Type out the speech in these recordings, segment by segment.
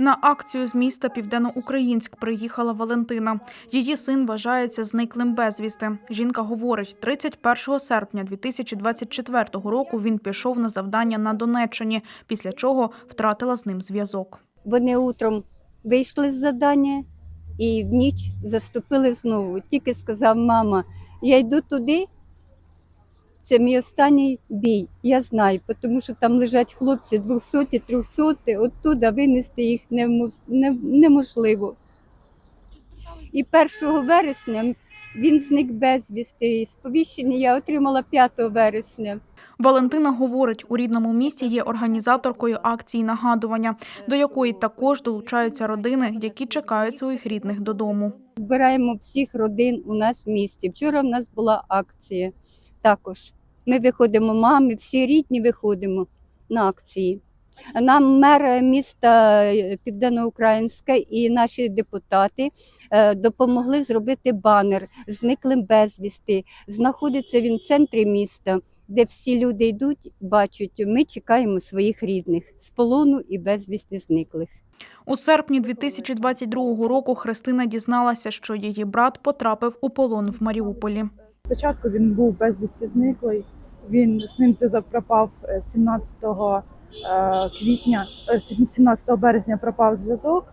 На акцію з міста Південноукраїнськ приїхала Валентина. Її син вважається зниклим безвісти. Жінка говорить, 31 серпня 2024 року він пішов на завдання на Донеччині, після чого втратила з ним зв'язок. Вони утром вийшли з задання і в ніч заступили знову. Тільки сказав мама, я йду туди. Це мій останній бій. Я знаю, тому що там лежать хлопці 200 300 оттуда винести їх неможливо. І 1 вересня він зник безвісти. Сповіщення я отримала 5 вересня. Валентина говорить, у рідному місті є організаторкою акції нагадування, до якої також долучаються родини, які чекають своїх рідних додому. Збираємо всіх родин у нас в місті. Вчора в нас була акція також. Ми виходимо, мами, всі рідні виходимо на акції. Нам мер міста е, Південноукраїнська і наші депутати е, допомогли зробити банер зниклим безвісти. Знаходиться він в центрі міста, де всі люди йдуть, бачать, ми чекаємо своїх рідних з полону і безвісти зниклих. У серпні 2022 року Христина дізналася, що її брат потрапив у полон в Маріуполі. Спочатку він був безвісті зниклий. Він з ним зв'язок пропав е, 17 е, квітня, е, 17 березня пропав зв'язок.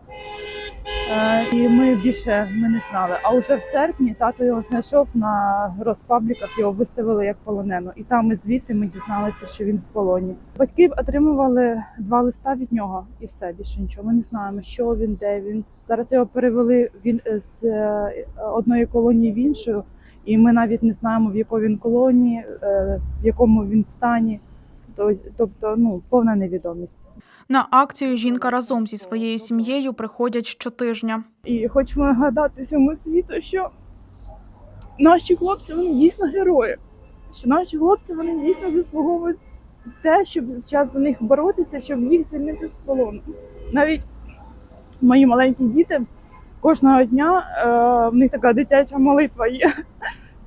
Е, І ми більше ми не знали. А вже в серпні тато його знайшов на розпабліках, його виставили як полонену. І там і звідти ми дізналися, що він в полоні. Батьки отримували два листа від нього і все більше нічого. Ми не знаємо, що він, де він. Зараз його перевели він е, з е, одної колонії в іншу. І ми навіть не знаємо, в якій він колонії, е, в якому він стані. Тобто, ну, повна невідомість. На акцію жінка разом зі своєю сім'єю приходять щотижня. І хочемо нагадати всьому світу, що наші хлопці вони дійсно герої. Що наші хлопці вони дійсно заслуговують те, щоб зараз за них боротися, щоб їх звільнити з полону. Навіть мої маленькі діти кожного дня е, в них така дитяча молитва є.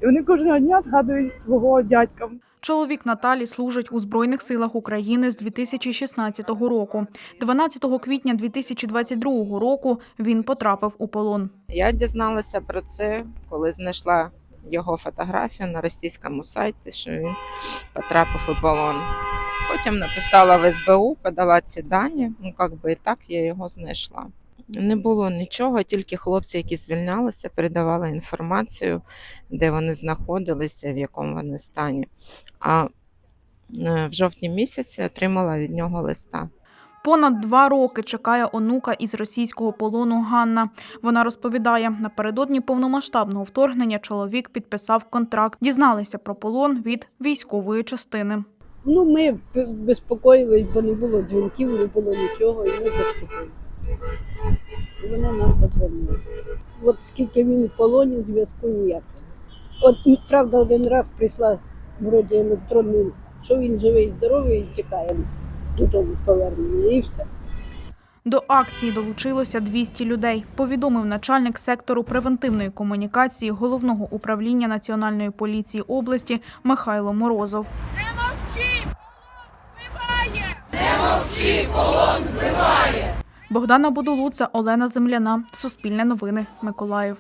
І вони кожного дня згадують свого дядька. Чоловік Наталі служить у Збройних силах України з 2016 року. 12 квітня 2022 року він потрапив у полон. Я дізналася про це, коли знайшла його фотографію на російському сайті, що він потрапив у полон. Потім написала в СБУ, подала ці дані. Ну, як би і так я його знайшла. Не було нічого, тільки хлопці, які звільнялися, передавали інформацію, де вони знаходилися, в якому вони стані. А е, в жовтні місяці отримала від нього листа. Понад два роки чекає онука із російського полону Ганна. Вона розповідає, напередодні повномасштабного вторгнення чоловік підписав контракт. Дізналися про полон від військової частини. Ну, ми безпокоїлись, бо не було дзвінків, не було нічого, і ми безпокоїлися. І вони нам подзвонили. От скільки він в полоні, зв'язку ніякого. От, правда, один раз прийшла вроді електронний, що він живий, здоровий і чекаємо додому повернення, і все. До акції долучилося 200 людей. Повідомив начальник сектору превентивної комунікації головного управління Національної поліції області Михайло Морозов. Богдана Будулуца, Олена Земляна. Суспільне новини. Миколаїв.